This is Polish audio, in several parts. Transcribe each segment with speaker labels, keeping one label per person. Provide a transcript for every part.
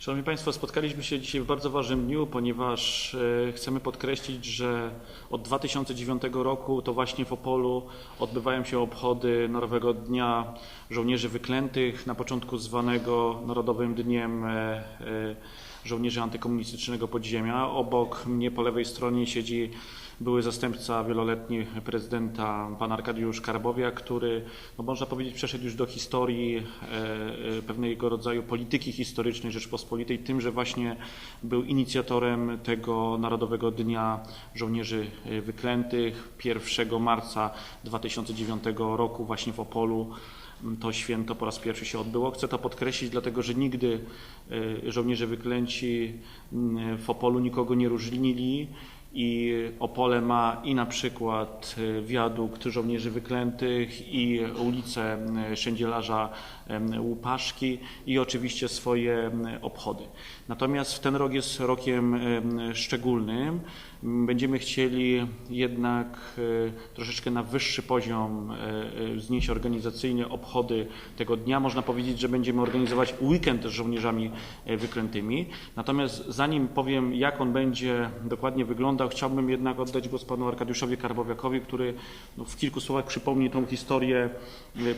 Speaker 1: Szanowni Państwo, spotkaliśmy się dzisiaj w bardzo ważnym dniu, ponieważ e, chcemy podkreślić, że od 2009 roku to właśnie w Opolu odbywają się obchody Narodowego Dnia Żołnierzy Wyklętych, na początku zwanego Narodowym Dniem e, e, Żołnierzy Antykomunistycznego Podziemia. Obok mnie po lewej stronie siedzi były zastępca wieloletni prezydenta pan Arkadiusz Karabowiak, który no można powiedzieć przeszedł już do historii e, e, pewnego rodzaju polityki historycznej Rzeczpospolitej tym, że właśnie był inicjatorem tego Narodowego Dnia Żołnierzy e, Wyklętych 1 marca 2009 roku właśnie w Opolu to święto po raz pierwszy się odbyło. Chcę to podkreślić, dlatego że nigdy żołnierze wyklęci w Opolu nikogo nie różnili i Opole ma i na przykład e, wiadukt żołnierzy wyklętych i ulicę Szędzielarza Łupaszki i oczywiście swoje obchody. Natomiast ten rok jest rokiem szczególnym. Będziemy chcieli jednak e, troszeczkę na wyższy poziom wznieść organizacyjnie obchody tego dnia. Można powiedzieć, że będziemy organizować weekend z żołnierzami wyklętymi. Natomiast zanim powiem, jak on będzie dokładnie wyglądał, Chciałbym jednak oddać głos panu Arkadiuszowi Karbowiakowi, który no, w kilku słowach przypomni tą historię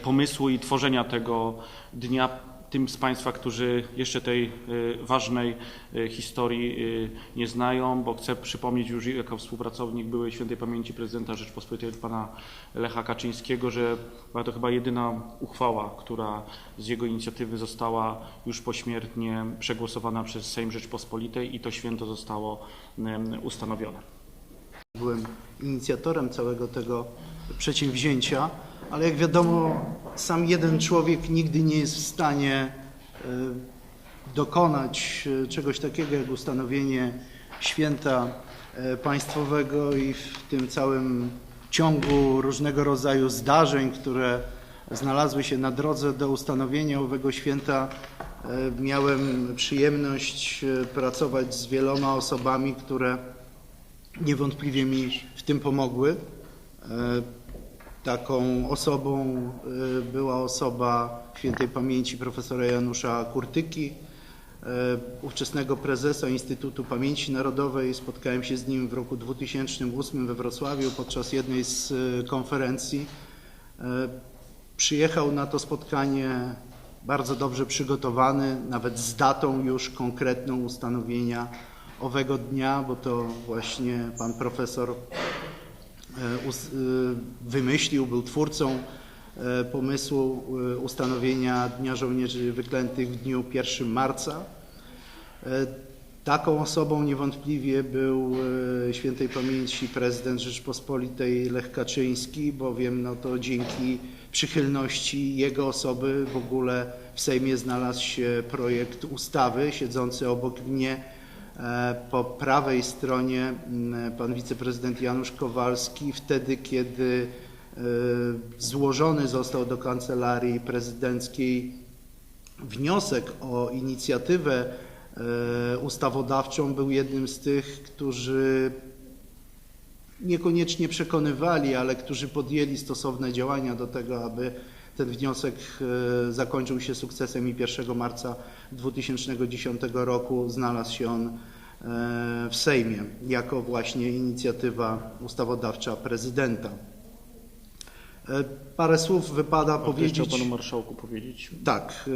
Speaker 1: pomysłu i tworzenia tego dnia tym z Państwa, którzy jeszcze tej y, ważnej y, historii nie znają, bo chcę przypomnieć już jako współpracownik byłej świętej pamięci prezydenta Rzeczpospolitej pana Lecha Kaczyńskiego, że była to chyba jedyna uchwała, która z jego inicjatywy została już pośmiertnie przegłosowana przez Sejm Rzeczpospolitej i to święto zostało ustanowione.
Speaker 2: Byłem inicjatorem całego tego przedsięwzięcia, ale jak wiadomo, sam jeden człowiek nigdy nie jest w stanie e, dokonać e, czegoś takiego jak ustanowienie święta e, państwowego i w tym całym ciągu różnego rodzaju zdarzeń, które znalazły się na drodze do ustanowienia owego święta, miałem przyjemność pracować z wieloma osobami, które niewątpliwie mi w tym pomogły. Taką osobą y, była osoba świętej pamięci profesora Janusza Kurtyki, y, ówczesnego prezesa Instytutu Pamięci Narodowej. Spotkałem się z nim w roku 2008 we Wrocławiu podczas jednej z y, konferencji. Przyjechał na to spotkanie bardzo dobrze przygotowany, nawet z datą już konkretną ustanowienia owego dnia, bo to właśnie pan profesor wymyślił, był twórcą e, pomysłu ustanowienia Dnia Żołnierzy Wyklętych w dniu 1 marca. Taką osobą niewątpliwie był świętej pamięci prezydent Rzeczpospolitej Lech Kaczyński, bowiem no to dzięki przychylności jego osoby w ogóle w Sejmie znalazł się projekt ustawy siedzący obok mnie E, po prawej stronie mm, pan wiceprezydent Janusz Kowalski, wtedy kiedy e, złożony został do kancelarii prezydenckiej wniosek o inicjatywę e, ustawodawczą, był jednym z tych, którzy niekoniecznie przekonywali, ale którzy podjęli stosowne działania do tego, aby ten wniosek e, zakończył się sukcesem i 1 marca 2010 roku znalazł się on e, w Sejmie jako właśnie inicjatywa ustawodawcza prezydenta. E, parę słów wypada powiedzieć.
Speaker 1: Chciał panu marszałku powiedzieć.
Speaker 2: Tak,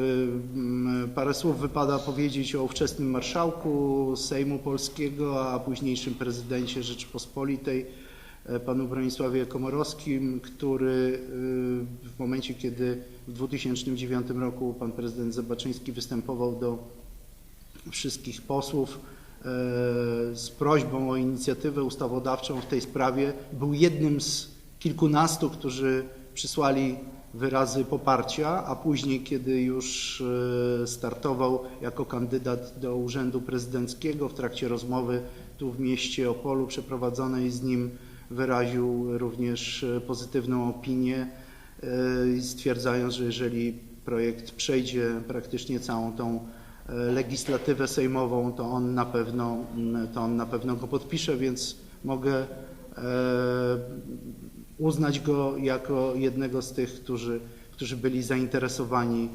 Speaker 2: parę słów wypada powiedzieć o ówczesnym marszałku Sejmu Polskiego, a późniejszym prezydencie Rzeczypospolitej panu Bronisławie Komorowskim, który e, w momencie, kiedy w 2009 roku pan prezydent Zobaczyński występował do wszystkich posłów e, z prośbą o inicjatywę ustawodawczą w tej sprawie, był jednym z kilkunastu, którzy przysłali wyrazy poparcia, a później, kiedy już startował jako kandydat do urzędu prezydenckiego w trakcie rozmowy tu w mieście Opolu przeprowadzonej z nim wyraził również e, pozytywną opinię, e, stwierdzając, że jeżeli projekt przejdzie praktycznie całą tą e, legislatywę sejmową, to on na pewno, to on na pewno go podpisze, więc mogę uznać go jako jednego z tych, którzy, którzy byli zainteresowani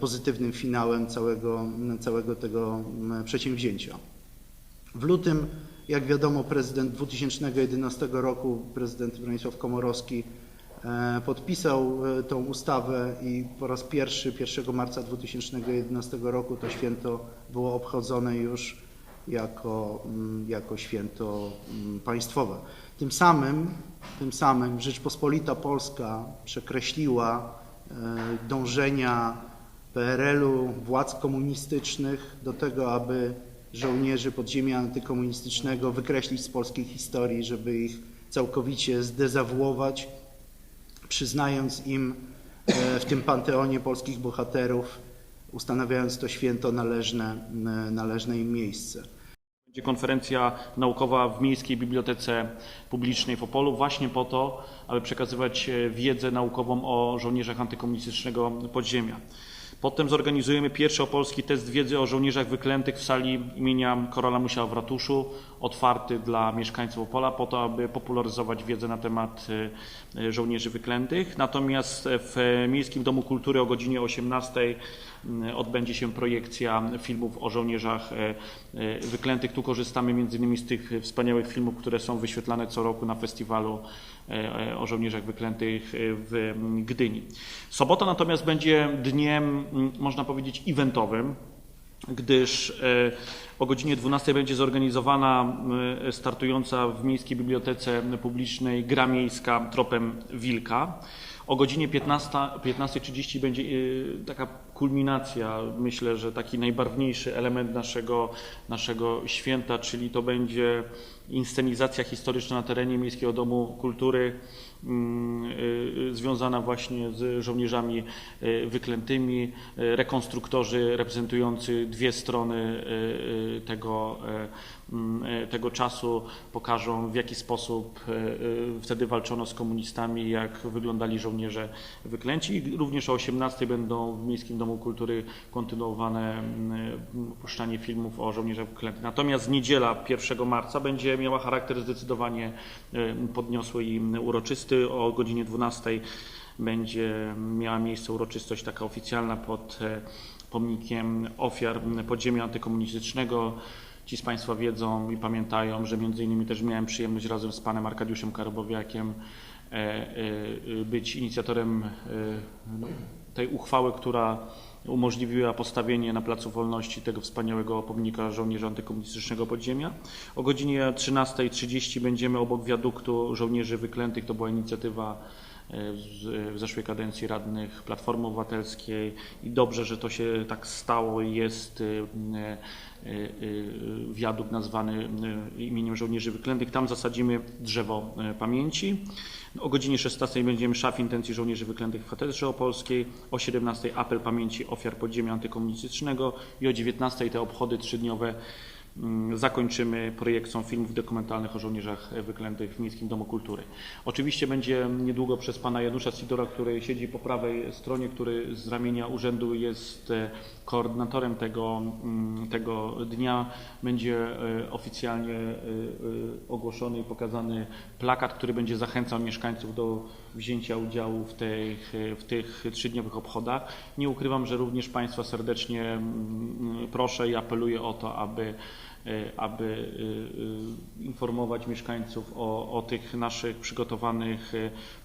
Speaker 2: pozytywnym finałem całego, całego tego przedsięwzięcia. W lutym, jak wiadomo, prezydent 2011 roku, prezydent Bronisław Komorowski e, podpisał e, tą ustawę i po raz pierwszy 1 marca 2011 roku to święto było obchodzone już jako, mm, jako święto mm, państwowe. Tym samym, tym samym Rzeczpospolita Polska przekreśliła e, dążenia PRL-u, władz komunistycznych do tego, aby żołnierzy podziemia antykomunistycznego wykreślić z polskiej historii, żeby ich całkowicie zdezawuować, przyznając im e, w tym panteonie polskich bohaterów, ustanawiając to święto należne, e, należne im miejsce.
Speaker 1: Będzie konferencja naukowa w Miejskiej Bibliotece Publicznej w Opolu właśnie po to, aby przekazywać e, wiedzę naukową o żołnierzach antykomunistycznego podziemia. Potem zorganizujemy pierwszy opolski test wiedzy o żołnierzach wyklętych w sali imienia Korola Musia w ratuszu, otwarty dla mieszkańców Opola, po to, aby popularyzować wiedzę na temat e, e, żołnierzy wyklętych. Natomiast w Miejskim Domu Kultury o godzinie 18 m, odbędzie się projekcja filmów o żołnierzach e, e, wyklętych. Tu korzystamy m.in. z tych wspaniałych filmów, które są wyświetlane co roku na festiwalu e, e, o żołnierzach wyklętych e, w Gdyni. Sobota natomiast będzie dniem, można powiedzieć, eventowym gdyż e, o godzinie 12 będzie zorganizowana e, startująca w Miejskiej Bibliotece Publicznej gra miejska Tropem Wilka. O godzinie 15 15.30 będzie e, taka kulminacja, myślę, że taki najbarwniejszy element naszego, naszego święta, czyli to będzie inscenizacja historyczna na terenie Miejskiego Domu Kultury mm, y, związana właśnie z żołnierzami y, wyklętymi, y, rekonstruktorzy reprezentujący dwie strony y, y, tego, y, y, tego czasu pokażą w jaki sposób y, y, wtedy walczono z komunistami, jak wyglądali żołnierze wyklęci. I Również o 18 będą w Miejskim Domu Kultury kontynuowane mm, puszczanie filmów o żołnierzach wyklętych. Natomiast niedziela 1 marca będzie miała charakter zdecydowanie podniosły i uroczysty. O godzinie 12 będzie miała miejsce uroczystość taka oficjalna pod e, pomnikiem ofiar podziemia antykomunistycznego. Ci z Państwa wiedzą i pamiętają, że między innymi też miałem przyjemność razem z panem Arkadiuszem Karbowiakiem e, e, być inicjatorem e, tej uchwały, która umożliwiła postawienie na Placu Wolności tego wspaniałego pomnika żołnierza antykomunistycznego podziemia. O godzinie 13.30 będziemy obok wiaduktu żołnierzy wyklętych. To była inicjatywa e, w zeszłej kadencji radnych Platformy Obywatelskiej i dobrze, że to się tak stało i jest y, y, y, wiadukt nazwany imieniem żołnierzy wyklętych. Tam zasadzimy drzewo pamięci. O godzinie 16 będziemy msza w intencji żołnierzy wyklętych w Katedrze Opolskiej, o 17 apel pamięci ofiar podziemia antykomunistycznego i o 19 te obchody trzydniowe zakończymy projekcją filmów dokumentalnych o żołnierzach wyklętych w Miejskim Domu Kultury. Oczywiście będzie niedługo przez pana Janusza Sidora, który siedzi po prawej stronie, który z ramienia urzędu jest e, koordynatorem tego, mm, tego dnia, będzie e, oficjalnie e, ogłoszony i pokazany plakat, który będzie zachęcał mieszkańców do wzięcia udziału w tych, w tych trzydniowych obchodach. Nie ukrywam, że również Państwa serdecznie mm, proszę i apeluję o to, aby e, aby e, e, informować mieszkańców o, o tych naszych przygotowanych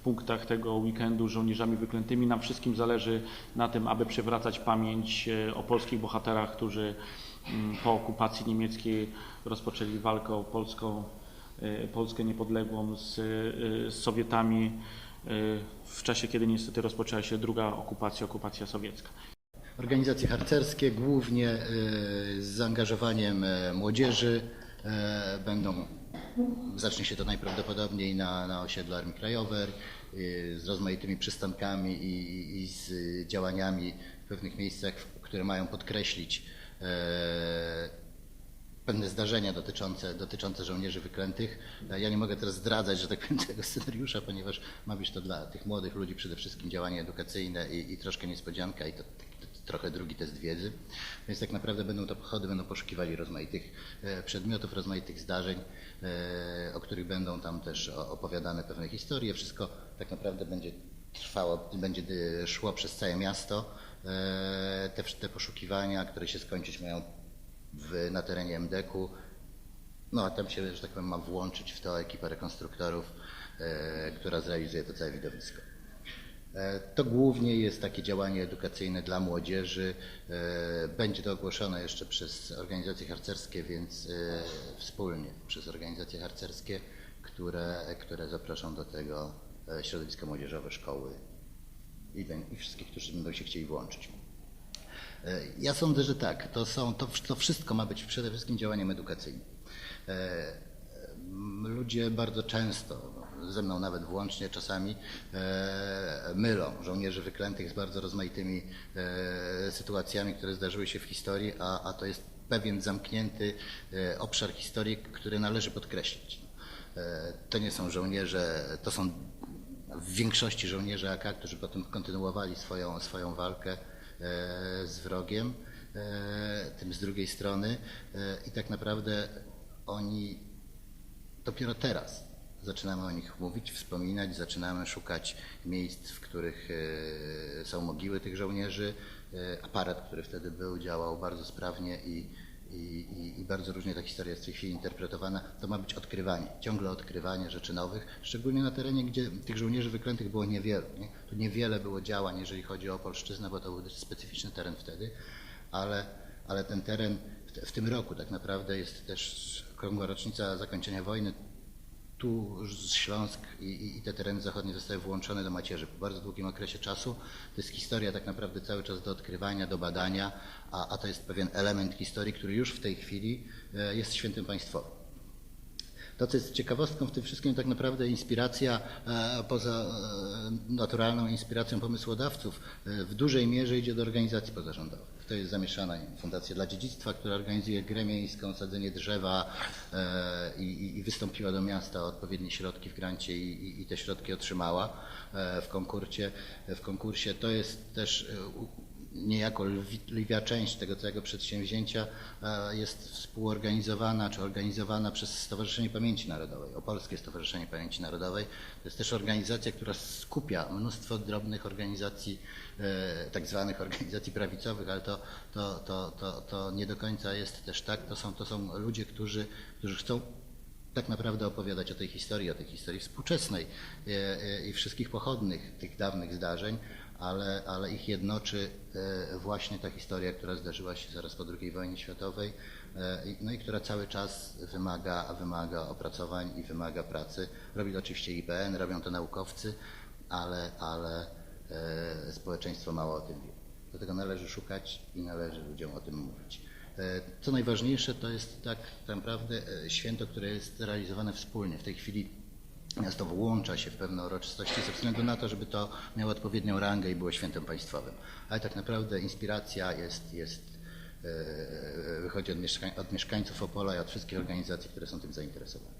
Speaker 1: punktach tego weekendu żołnierzami wyklętymi. Nam wszystkim zależy na tym, aby przywracać pamięć o polskich bohaterach, którzy mm, po okupacji niemieckiej rozpoczęli walkę o polską, Polskę niepodległą z, z Sowietami w czasie, kiedy niestety rozpoczęła się druga okupacja, okupacja sowiecka.
Speaker 3: Organizacje harcerskie, głównie e, z zaangażowaniem e, młodzieży, będą, zacznie się to najprawdopodobniej na, na osiedlu Armii Krajowej, z rozmaitymi przystankami i, i z działaniami w pewnych miejscach, które mają podkreślić pewne zdarzenia dotyczące, dotyczące żołnierzy wyklętych. E, Ja nie mogę teraz zdradzać, że tak powiem, tego scenariusza, ponieważ ma być to dla tych młodych ludzi przede wszystkim działanie edukacyjne i, i troszkę niespodzianka i to, trochę drugi test wiedzy. Więc tak naprawdę będą to pochody, będą poszukiwali rozmaitych e, przedmiotów, rozmaitych zdarzeń, e, o których będą tam też opowiadane pewne historie. Wszystko tak naprawdę będzie trwało, będzie szło przez całe miasto. Te, te poszukiwania, które się skończyć mają w, na terenie MDK-u, no a tam się, że tak powiem, ma włączyć w to ekipa rekonstruktorów, e, która zrealizuje to całe widowisko. E, To głównie jest takie działanie edukacyjne dla młodzieży. E, Będzie to ogłoszone jeszcze przez organizacje harcerskie, więc e, wspólnie przez organizacje harcerskie, które, które zaproszą do tego e, środowiska młodzieżowe, szkoły i, i wszystkich, którzy będą się chcieli włączyć. E, Ja sądzę, że tak. To, są, to, to wszystko ma być przede wszystkim działaniem edukacyjnym. E, Ludzie bardzo często, ze mną nawet włącznie czasami, e, mylą żołnierzy wyklętych z bardzo rozmaitymi sytuacjami, które zdarzyły się w historii, a, a to jest pewien zamknięty obszar historii, który należy podkreślić. To nie są żołnierze, to są w większości żołnierze AK, którzy potem kontynuowali swoją, swoją walkę z wrogiem, e, tym z drugiej strony e, i tak naprawdę oni dopiero teraz zaczynamy o nich mówić, wspominać, zaczynamy szukać miejsc, w których e, są mogiły tych żołnierzy. E, Aparat, który wtedy był, działał bardzo sprawnie i, i, i, i bardzo różnie ta historia jest w tej chwili interpretowana. To ma być odkrywanie, ciągle odkrywanie rzeczy nowych, szczególnie na terenie, gdzie tych żołnierzy wyklętych było niewielu. Nie? Tu niewiele było działań, jeżeli chodzi o Polszczyznę, bo to był specyficzny teren wtedy, ale, ale ten teren w, w tym roku tak naprawdę jest też okrągła rocznica zakończenia wojny. Tu Śląsk i, i, te tereny zachodnie zostały włączone do macierzy po bardzo długim okresie czasu. To jest historia tak naprawdę cały czas do odkrywania, do badania, a, a to jest pewien element historii, który już w tej chwili e, jest świętym państwowym. To, co jest ciekawostką w tym wszystkim, tak naprawdę inspiracja e, poza e, naturalną inspiracją pomysłodawców w dużej mierze idzie do organizacji pozarządowych. To jest zamieszana Fundacja dla Dziedzictwa, która organizuje grę miejską, sadzenie drzewa e, i, i- i wystąpiła do miasta o odpowiednie środki w grancie i, i, te środki otrzymała e, w konkursie. W konkursie to jest też e, niejako lwi- lwia część tego całego przedsięwzięcia e, jest współorganizowana czy organizowana przez Stowarzyszenie Pamięci Narodowej, Opolskie Stowarzyszenie Pamięci Narodowej. To jest też organizacja, która skupia mnóstwo drobnych organizacji, e, tak zwanych organizacji prawicowych, ale to, to, to, to, to nie do końca jest też tak. To są, to są ludzie, którzy, którzy chcą tak naprawdę opowiadać o tej historii, o tej historii współczesnej e, i wszystkich pochodnych tych dawnych zdarzeń, ale, ale ich jednoczy e, właśnie ta historia, która zdarzyła się zaraz po II wojnie światowej, e, no i która cały czas wymaga, wymaga opracowań i wymaga pracy. Robi to oczywiście IPN, robią to naukowcy, ale, ale e, społeczeństwo mało o tym wie. Dlatego należy szukać i należy ludziom o tym mówić. Co najważniejsze, to jest tak naprawdę święto, które jest realizowane wspólnie. W tej chwili miasto włącza się w pewne uroczystości ze względu na to, żeby to miało odpowiednią rangę i było świętem państwowym. Ale tak naprawdę inspiracja jest, jest, e, wychodzi od, od mieszkańców Opola i od wszystkich organizacji, które są tym zainteresowane.